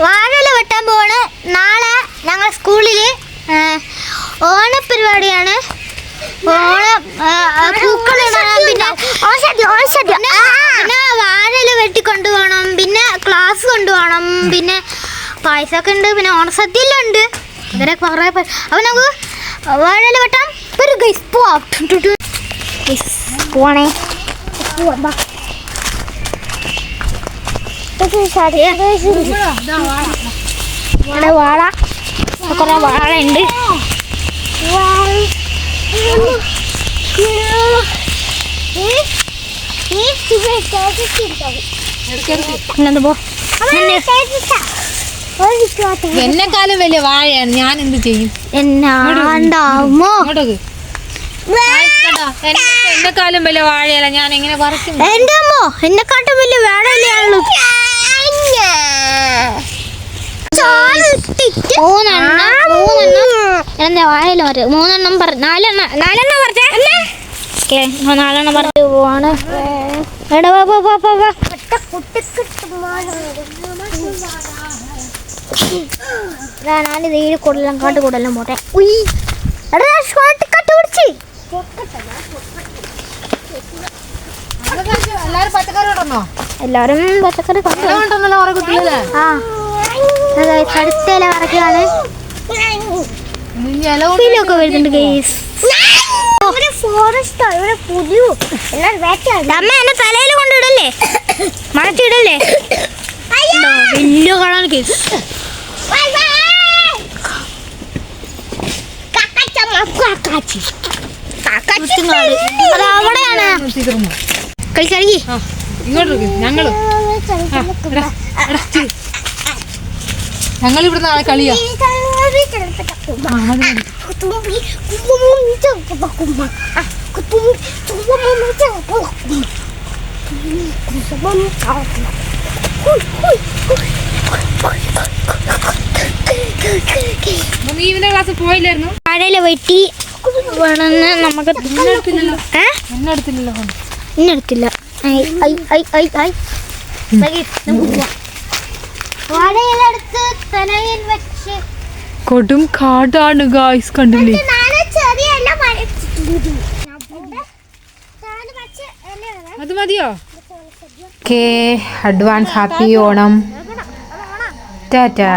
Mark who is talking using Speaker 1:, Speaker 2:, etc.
Speaker 1: വാഴല വെട്ടാൻ പോവാണ്. നാളെ ഞങ്ങൾ സ്കൂളിൽ ഓണപരിപാടിയാണ്. ഓണം പൂക്കളിടണം പിന്നെ വാഴല വെട്ടി കൊണ്ടുപോകണം. പിന്നെ ക്ലാസ് കൊണ്ടുപോകണം. പിന്നെ പായസമൊക്കെ ഉണ്ട്. പിന്നെ ഓണസദ്യയിലുണ്ട് ഉണ്ട്. അങ്ങനെ കുറേ അപ്പൊ നമുക്ക് വാഴല വെട്ടാം. ഒരു ഗൈസ് പോവാം. പോണേ പോവാം ഇവിടെ വാഴ കുറെ വാഴ ഉണ്ട് പിന്നെന്ത് പോ
Speaker 2: എന്നെക്കാളും വലിയ വാഴയാണ്. ഞാൻ എന്ത് ചെയ്യും?
Speaker 1: എന്നാണ്ടാവുമോ?
Speaker 2: എന്നെക്കാളും വലിയ വാഴയല്ല. ഞാൻ എങ്ങനെ പറിക്കും
Speaker 1: എന്റെ അമ്മോ എന്നെക്കാട്ടും വലിയ വേടയില്ലാണല്ലോ മൂന്നെണ്ണം മൂന്നെണ്ണം. എന്താ വായല പറ മൂന്നെണ്ണം പറ. നാലെണ്ണം. നാലെണ്ണം പറഞ്ഞേ നാലെണ്ണം പറഞ്ഞു പോവാണ്. എടാ വാ വാ വാ വാ വാ. എടാ, ഞാനിത് ഈ കൂടുതലും കാട്ട് കൂടുതലും പോട്ടെ. ഉയ്. എടാ ഷോട്ട് കട്ട് പിടിച്ച്.
Speaker 2: എല്ലാരും പച്ചക്കറി കൊണ്ടുവന്നോ?
Speaker 1: എല്ലാരും പച്ചക്കറി കൊണ്ടു
Speaker 2: ഉണ്ടെന്നല്ലോ ഓരോ കുട്ടികളല്ലേ?
Speaker 1: ആ. വറക്കാണ്
Speaker 2: ഇല
Speaker 1: ഫീലൊക്കെ വരുന്നുണ്ട് ഗൈസ് ഫോറസ്റ്റ് ഇവിടെ പുലിയോ അമ്മ എന്നെ തലയിൽ കൊണ്ടിടല്ലേ മറച്ചിടല്ലേ വലിയ ഗൈസ് അത് അവിടെയാണ്.
Speaker 2: തീർന്നു
Speaker 1: കളി കളി
Speaker 2: ആ ഇങ്ങോട്ട് ഞങ്ങൾ. ഞങ്ങൾ ഇവിടുന്ന് നാളെ കളിയാ. ഇവന്റെ ക്ലാസ്സിൽ പോയില്ലായിരുന്നു?
Speaker 1: മഴയില വെട്ടി വേണമെന്ന് നമുക്ക്
Speaker 2: എന്നെടുത്തില്ലല്ലോ
Speaker 1: ഇന്നെടുത്തില്ല ഐ ഐ ഐ ഐ. ഐ നമുക്ക് പോവാം.
Speaker 2: കൊടും കാടാണ് ഗായ്സ് കണ്ടില്ലേ? അത് മതിയോ? Okay advance happy Onam. Tata